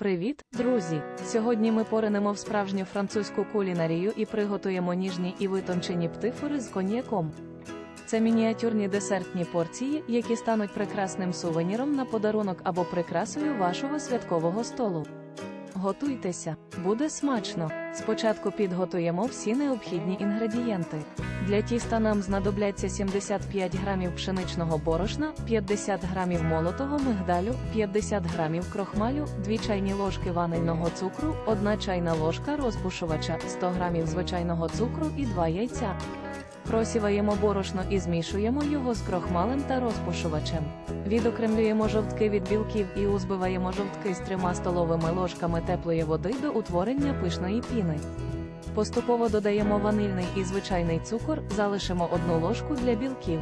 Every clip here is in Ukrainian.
Привіт, друзі! Сьогодні ми поринемо в справжню французьку кулінарію і приготуємо ніжні і витончені птифори з коньяком. Це мініатюрні десертні порції, які стануть прекрасним сувеніром на подарунок або прикрасою вашого святкового столу. Готуйтеся, буде смачно. Спочатку підготуємо всі необхідні інгредієнти. Для тіста нам знадобляться 75 грамів пшеничного борошна, 50 грамів молотого мигдалю, 50 грамів крохмалю, 2 чайні ложки ванильного цукру, 1 чайна ложка розпушувача, 100 грамів звичайного цукру і 2 яйця. Просіваємо борошно і змішуємо його з крохмалем та розпушувачем. Відокремлюємо жовтки від білків і узбиваємо жовтки з трьома столовими ложками теплої води до утворення пишної піни. Поступово додаємо ванильний і звичайний цукор, залишимо одну ложку для білків.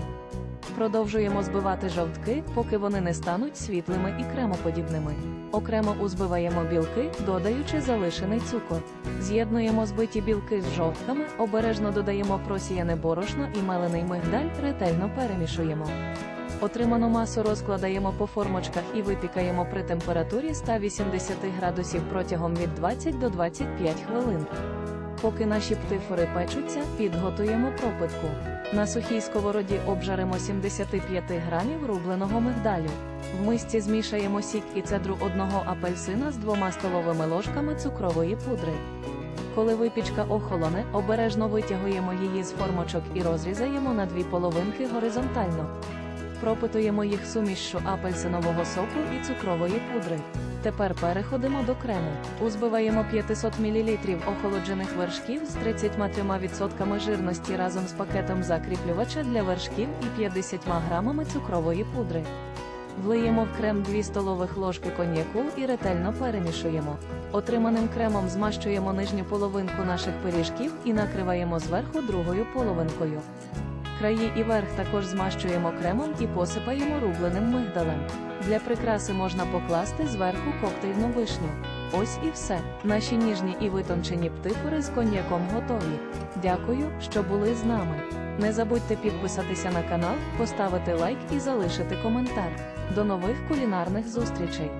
Продовжуємо збивати жовтки, поки вони не стануть світлими і кремоподібними. Окремо узбиваємо білки, додаючи залишений цукор. З'єднуємо збиті білки з жовтками, обережно додаємо просіяне борошно і мелений мигдаль, ретельно перемішуємо. Отриману масу розкладаємо по формочках і випікаємо при температурі 180 градусів протягом від 20 до 25 хвилин. Поки наші птифори печуться, підготуємо пропитку. На сухій сковороді обжаримо 75 грамів рубленого мигдалю. В мисці змішаємо сік і цедру одного апельсина з двома столовими ложками цукрової пудри. Коли випічка охолоне, обережно витягуємо її з формочок і розрізаємо на дві половинки горизонтально. Пропитуємо їх сумішшю апельсинового соку і цукрової пудри. Тепер переходимо до крему. Узбиваємо 500 мл охолоджених вершків з 33% жирності разом з пакетом закріплювача для вершків і 50 грамами цукрової пудри. Влиємо в крем 2 столових ложки коньяку і ретельно перемішуємо. Отриманим кремом змащуємо нижню половинку наших пиріжків і накриваємо зверху другою половинкою. Краї і верх також змащуємо кремом і посипаємо рубленим мигдалем. Для прикраси можна покласти зверху коктейльну вишню. Ось і все. Наші ніжні і витончені птифори з коньяком готові. Дякую, що були з нами. Не забудьте підписатися на канал, поставити лайк і залишити коментар. До нових кулінарних зустрічей!